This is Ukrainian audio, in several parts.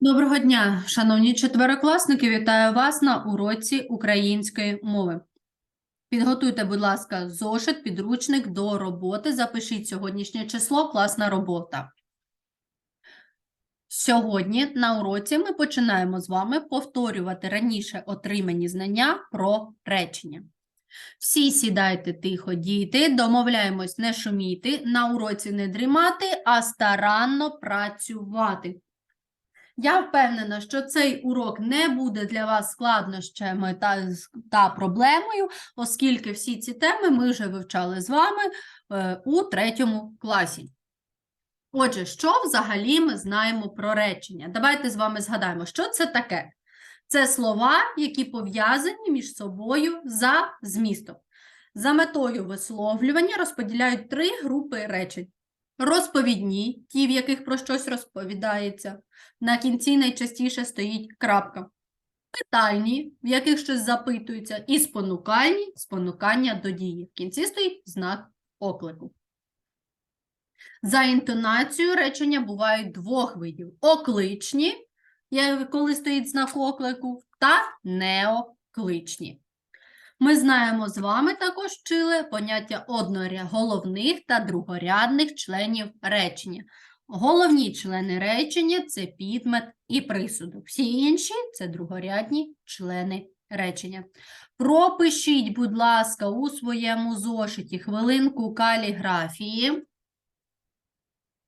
Доброго дня, шановні четверокласники, вітаю вас на уроці української мови. Підготуйте, будь ласка, зошит, підручник до роботи. Запишіть сьогоднішнє число, класна робота. Сьогодні на уроці ми починаємо з вами повторювати раніше отримані знання про речення. Всі сідайте тихо, діти, домовляємось не шуміти, на уроці не дрімати, а старанно працювати. Я впевнена, що цей урок не буде для вас складнощами та, та проблемою, оскільки всі ці теми ми вже вивчали з вами е, у третьому класі. Отже, що взагалі ми знаємо про речення? Давайте з вами згадаємо, що це таке. Це слова, які пов'язані між собою за змістом. За метою висловлювання розподіляють три групи речень. Розповідні, ті, в яких про щось розповідається. На кінці найчастіше стоїть крапка. Питальні, в яких щось запитується, і спонукальні спонукання до дії. В кінці стоїть знак оклику. За інтонацією речення бувають двох видів: окличні, коли стоїть знак оклику, та неокличні. Ми знаємо з вами також вчили поняття одноря головних та другорядних членів речення. Головні члени речення це підмет і присудок. Всі інші це другорядні члени речення. Пропишіть, будь ласка, у своєму зошиті хвилинку каліграфії.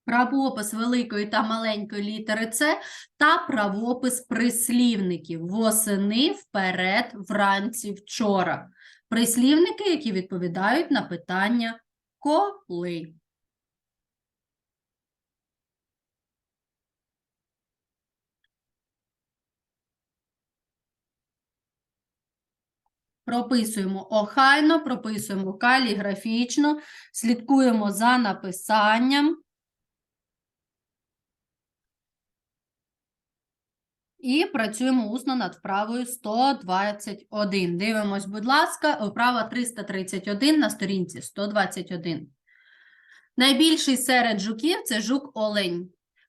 Правопис великої та маленької літери С та правопис прислівників восени, вперед, вранці, вчора. Прислівники, які відповідають на питання коли. Прописуємо охайно, прописуємо каліграфічно, слідкуємо за написанням. І працюємо усно над вправою 121. Дивимось, будь ласка, вправа 331 на сторінці 121. Найбільший серед жуків це жук-олень.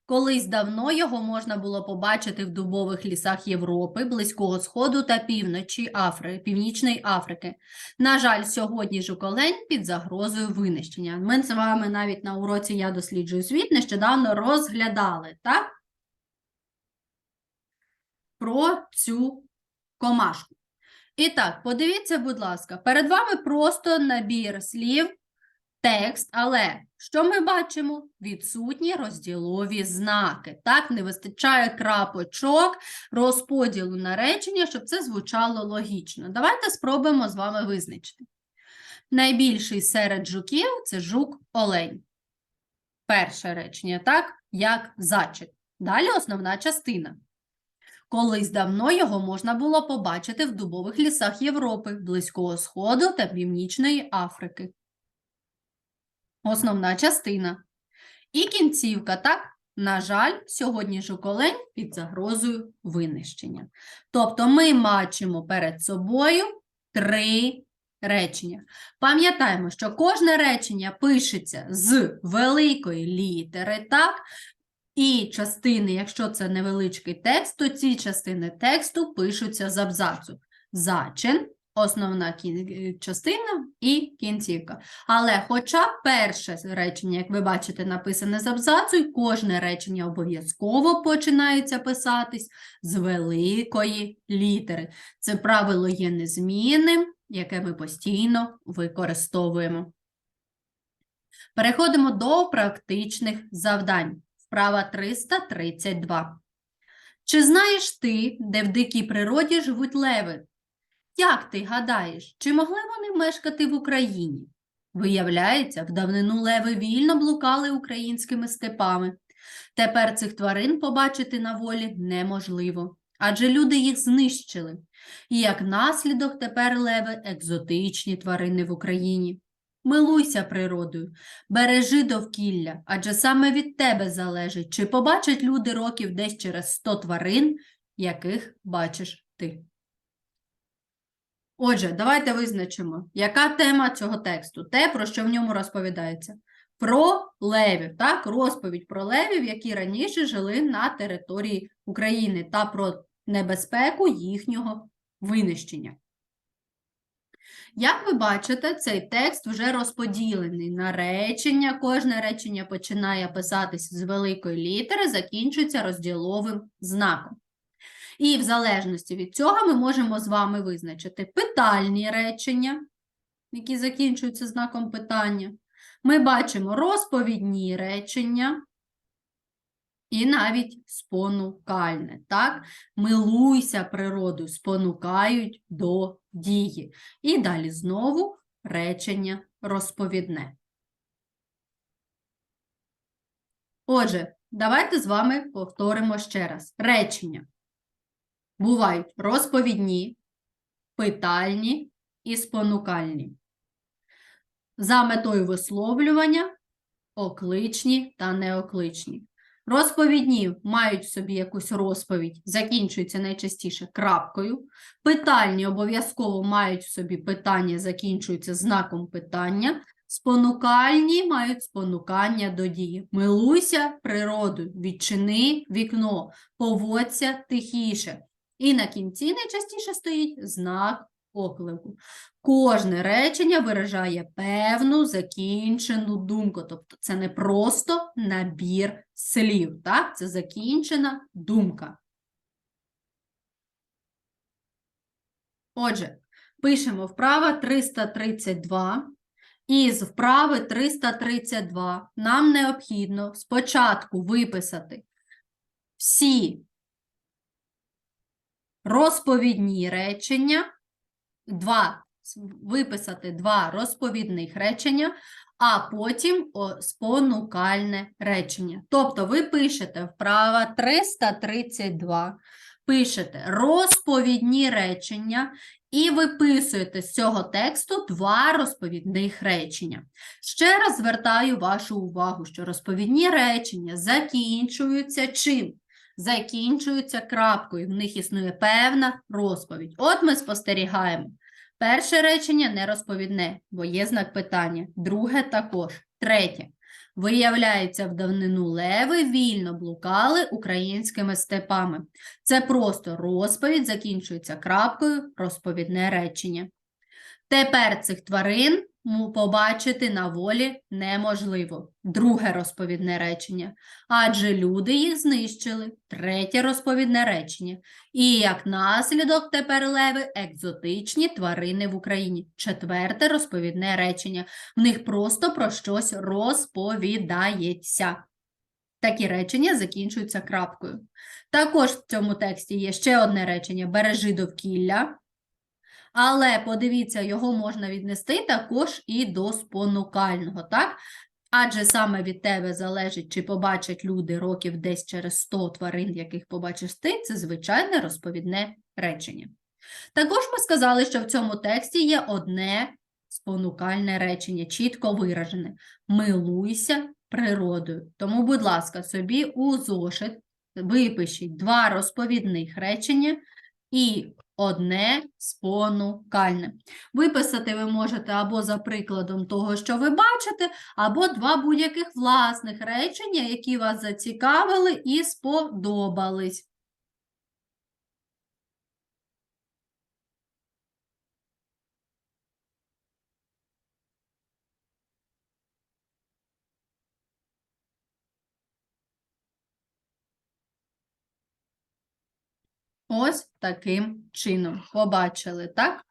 Колись давно його можна було побачити в дубових лісах Європи, Близького Сходу та півночі Афри, Північної Африки. На жаль, сьогодні жук-олень під загрозою винищення. Ми з вами навіть на уроці «Я досліджую світ» нещодавно розглядали, так? про цю комашку. І так, подивіться, будь ласка, перед вами просто набір слів, текст, але що ми бачимо? Відсутні розділові знаки. Так, не вистачає крапочок розподілу на речення, щоб це звучало логічно. Давайте спробуємо з вами визначити. Найбільший серед жуків це жук-олень. Перше речення, так, як зачіп. Далі основна частина. Колись давно його можна було побачити в дубових лісах Європи, Близького Сходу та Північної Африки. Основна частина. І кінцівка, так? На жаль, сьогодні жуколень під загрозою винищення. Тобто ми бачимо перед собою три речення. Пам'ятаємо, що кожне речення пишеться з великої літери, так? І частини, якщо це невеличкий текст, то ці частини тексту пишуться з абзацу. Зачин, основна е, частина і кінцівка. Але хоча перше речення, як ви бачите, написане з абзацу, і кожне речення обов'язково починається писатись з великої літери. Це правило є незмінним, яке ми постійно використовуємо. Переходимо до практичних завдань. Вправа 332. Чи знаєш ти, де в дикій природі живуть леви? Як ти гадаєш, чи могли вони мешкати в Україні? Виявляється, в давнину леви вільно блукали українськими степами. Тепер цих тварин побачити на волі неможливо, адже люди їх знищили. І як наслідок тепер леви екзотичні тварини в Україні. Милуйся природою, бережи довкілля, адже саме від тебе залежить, чи побачать люди років десь через 100 тварин, яких бачиш ти. Отже, давайте визначимо, яка тема цього тексту, те, про що в ньому розповідається. про левів, так, розповідь про левів, які раніше жили на території України та про небезпеку їхнього винищення. Як ви бачите, цей текст вже розподілений на речення. Кожне речення починає писатися з великої літери, закінчується розділовим знаком. І в залежності від цього ми можемо з вами визначити питальні речення, які закінчуються знаком питання. Ми бачимо розповідні речення і навіть спонукальне. Так? Милуйся природою, спонукають до дії. І далі знову речення розповідне. Отже, давайте з вами повторимо ще раз. Речення бувають розповідні, питальні і спонукальні. За метою висловлювання окличні та неокличні. Розповідні мають в собі якусь розповідь, закінчуються найчастіше крапкою. Питальні обов'язково мають в собі питання, закінчуються знаком питання. Спонукальні мають спонукання до дії. Милуйся природою, відчини вікно, поводься тихіше. І на кінці найчастіше стоїть знак оклику. Кожне речення виражає певну закінчену думку. Тобто це не просто набір слів, так? це закінчена думка. Отже, пишемо вправа 332. І з вправи 332 нам необхідно спочатку виписати всі розповідні речення, два, виписати два розповідних речення, а потім спонукальне речення. Тобто ви пишете вправа 332, пишете розповідні речення і виписуєте з цього тексту два розповідних речення. Ще раз звертаю вашу увагу, що розповідні речення закінчуються чим? Закінчуються крапкою, в них існує певна розповідь. От ми спостерігаємо. Перше речення нерозповідне, бо є знак питання. Друге також. Третє. Виявляється, в давнину леви вільно блукали українськими степами. Це просто розповідь, закінчується крапкою, розповідне речення. Тепер цих тварин побачити на волі неможливо. Друге розповідне речення. Адже люди їх знищили. Третє розповідне речення. І як наслідок тепер леви екзотичні тварини в Україні. Четверте розповідне речення. В них просто про щось розповідається. Такі речення закінчуються крапкою. Також в цьому тексті є ще одне речення: бережи довкілля. Але подивіться, його можна віднести також і до спонукального, так? Адже саме від тебе залежить, чи побачать люди років десь через 100 тварин, яких побачиш ти, це звичайне розповідне речення. Також ми сказали, що в цьому тексті є одне спонукальне речення, чітко виражене: милуйся природою. Тому, будь ласка, собі у зошит випишіть два розповідних речення і одне спонукальне. Виписати ви можете або за прикладом того, що ви бачите, або два будь-яких власних речення, які вас зацікавили і сподобались. Ось таким чином. Побачили, так?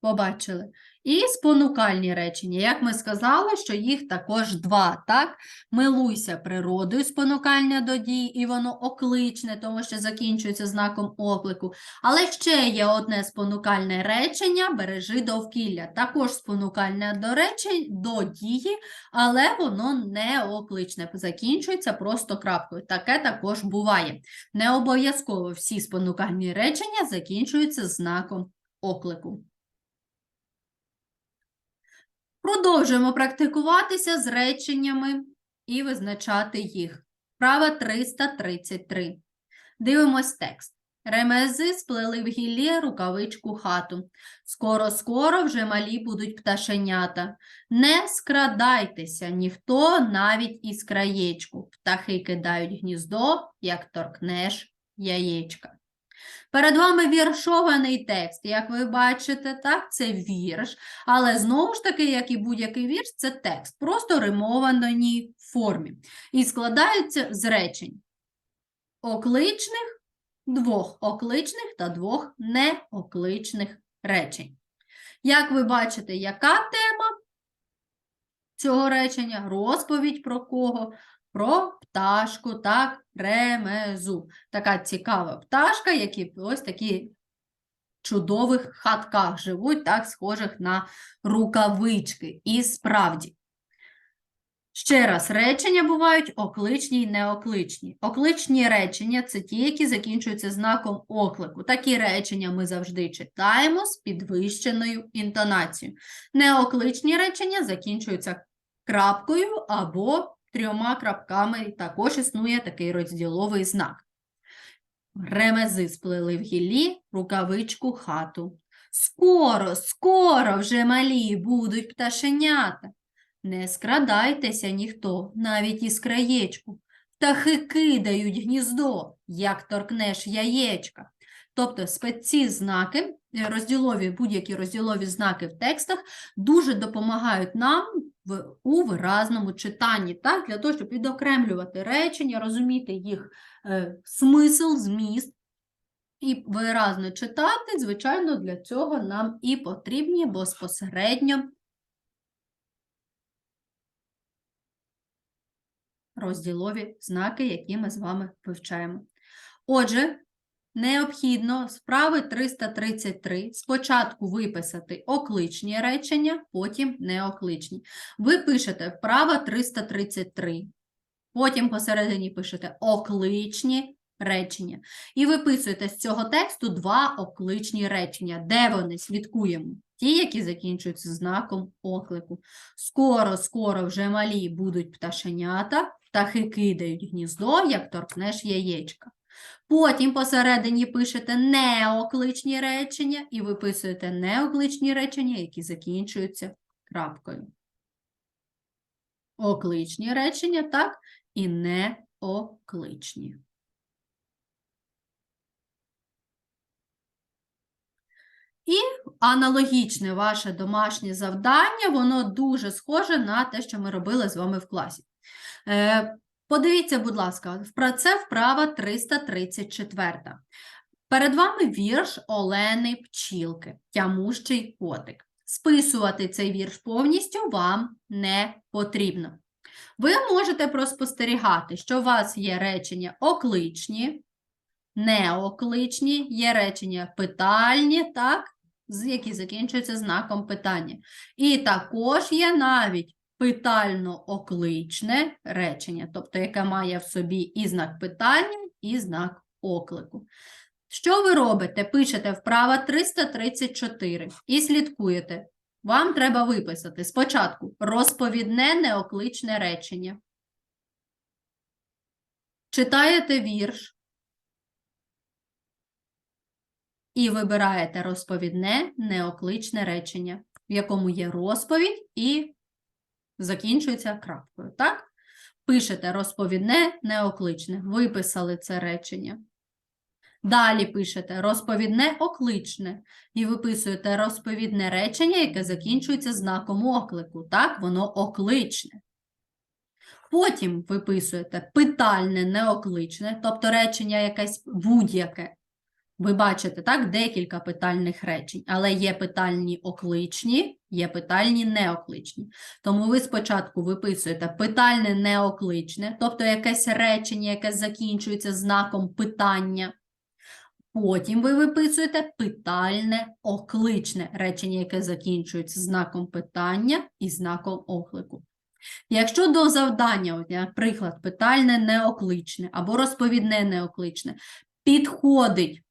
Побачили. І спонукальні речення. Як ми сказали, що їх також два, так? Милуйся природою, спонукальне до дій, і воно окличне, тому що закінчується знаком оклику. Але ще є одне спонукальне речення бережи довкілля. Також спонукальне до речень, до дії, але воно не окличне. Закінчується просто крапкою. Таке також буває. Не обов'язково всі спонукальні речення закінчуються знаком оклику. Продовжуємо практикуватися з реченнями і визначати їх. Права 333. Дивимось текст. Ремези сплели в гіллі рукавичку хату. Скоро-скоро вже малі будуть пташенята. Не скрадайтеся, ніхто навіть із краєчку. Птахи кидають гніздо, як торкнеш яєчка. Перед вами віршований текст. Як ви бачите, так, це вірш, але знову ж таки, як і будь-який вірш, це текст, просто римованій формі. І складається з речень окличних, двох окличних та двох неокличних речень. Як ви бачите, яка тема цього речення? Розповідь про кого? Про пташку, так, ремезу. Така цікава пташка, які ось такі чудових хатках живуть, так, схожих на рукавички. І справді. Ще раз, речення бувають окличні і неокличні. Окличні речення це ті, які закінчуються знаком оклику. Такі речення ми завжди читаємо з підвищеною інтонацією. Неокличні речення закінчуються крапкою або трьома крапками. Також існує такий розділовий знак. Ремези сплели в гіллі рукавичку хату. Скоро, скоро вже малі будуть пташенята. Не скрадайтеся ніхто, навіть із краєчку. Птахи кидають гніздо, як торкнеш яєчка. Тобто спеці знаки, е, розділові, будь-які розділові знаки в текстах дуже допомагають нам в, у виразному читанні, так? для того, щоб відокремлювати речення, розуміти їх е, смисл, зміст і виразно читати. Звичайно, для цього нам і потрібні безпосередньо розділові знаки, які ми з вами вивчаємо. Отже, необхідно з вправи 333 спочатку виписати окличні речення, потім неокличні. Ви пишете вправа 333, потім посередині пишете окличні речення. І виписуєте з цього тексту два окличні речення. Де вони? Слідкуємо. Ті, які закінчуються знаком оклику. Скоро, скоро вже малі будуть пташенята, птахи кидають гніздо, як торкнеш яєчка. Потім посередині пишете неокличні речення і виписуєте неокличні речення, які закінчуються крапкою. Окличні речення, так, і неокличні. І аналогічне ваше домашнє завдання, воно дуже схоже на те, що ми робили з вами в класі. Подивіться, будь ласка, впра- це вправа 334. Перед вами вірш Олени Пчілки Тямущий котик. Списувати цей вірш повністю вам не потрібно. Ви можете проспостерігати, що у вас є речення окличні, неокличні, є речення питальні, так, які закінчуються знаком питання. І також є навіть питально-окличне речення, тобто яке має в собі і знак питання, і знак оклику. Що ви робите? Пишете вправа 334 і слідкуєте. Вам треба виписати спочатку розповідне неокличне речення. Читаєте вірш і вибираєте розповідне неокличне речення, в якому є розповідь і закінчується крапкою. Так? Пишете розповідне неокличне. Виписали це речення. Далі пишете розповідне окличне і виписуєте розповідне речення, яке закінчується знаком оклику. Так, воно окличне. Потім виписуєте питальне неокличне, тобто речення якесь будь-яке. Ви бачите, так, декілька питальних речень, але є питальні окличні, є питальні неокличні. Тому ви спочатку виписуєте питальне неокличне, тобто якесь речення, яке закінчується знаком питання. Потім ви виписуєте питальне окличне речення, яке закінчується знаком питання і знаком оклику. Якщо до завдання, наприклад, питальне неокличне або розповідне неокличне, підходить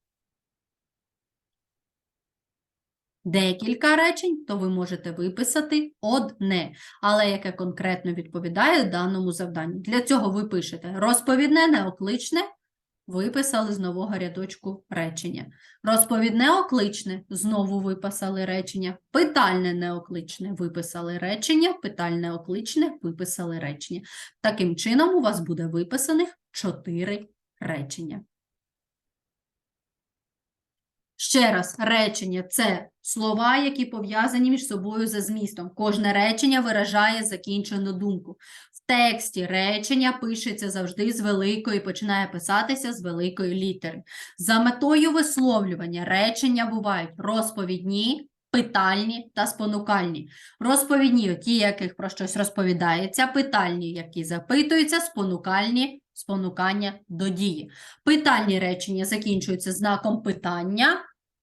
декілька речень, то ви можете виписати одне, але яке конкретно відповідає даному завданню. Для цього ви пишете розповідне неокличне виписали з нового рядочку речення. Розповідне окличне знову виписали речення. Питальне неокличне виписали речення. Питальне окличне виписали речення. Таким чином, у вас буде виписаних чотири речення. Ще раз, речення це слова, які пов'язані між собою за змістом. Кожне речення виражає закінчену думку. В тексті речення пишеться завжди з великої, починає писатися з великої літери. За метою висловлювання речення бувають розповідні, питальні та спонукальні. Розповідні, ті, яких про щось розповідається, питальні, які запитуються, спонукальні спонукання до дії. Питальні речення закінчуються знаком питання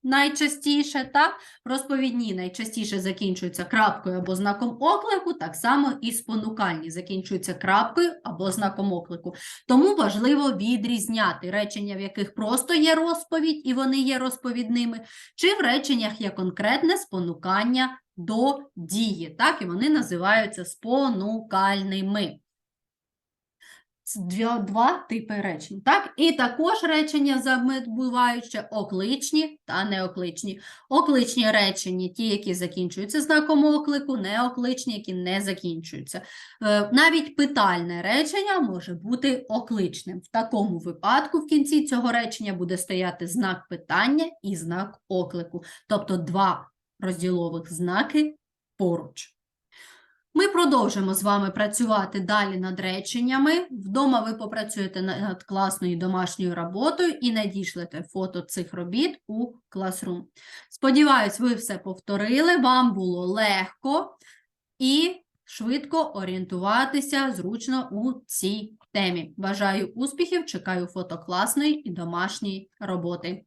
найчастіше, так? Розповідні найчастіше закінчуються крапкою або знаком оклику, так само і спонукальні закінчуються крапкою або знаком оклику. Тому важливо відрізняти речення, в яких просто є розповідь і вони є розповідними, чи в реченнях є конкретне спонукання до дії, так? І вони називаються спонукальними. Два, два типи речень. Так? І також речення ще окличні та неокличні. Окличні речення, ті, які закінчуються знаком оклику, неокличні, які не закінчуються. Е, Навіть питальне речення може бути окличним. В такому випадку в кінці цього речення буде стояти знак питання і знак оклику, тобто два розділових знаки поруч. Ми продовжимо з вами працювати далі над реченнями. Вдома ви попрацюєте над класною домашньою роботою і надішлете фото цих робіт у Classroom. Сподіваюсь, ви все повторили, вам було легко і швидко орієнтуватися зручно у цій темі. Бажаю успіхів, чекаю фото класної і домашньої роботи.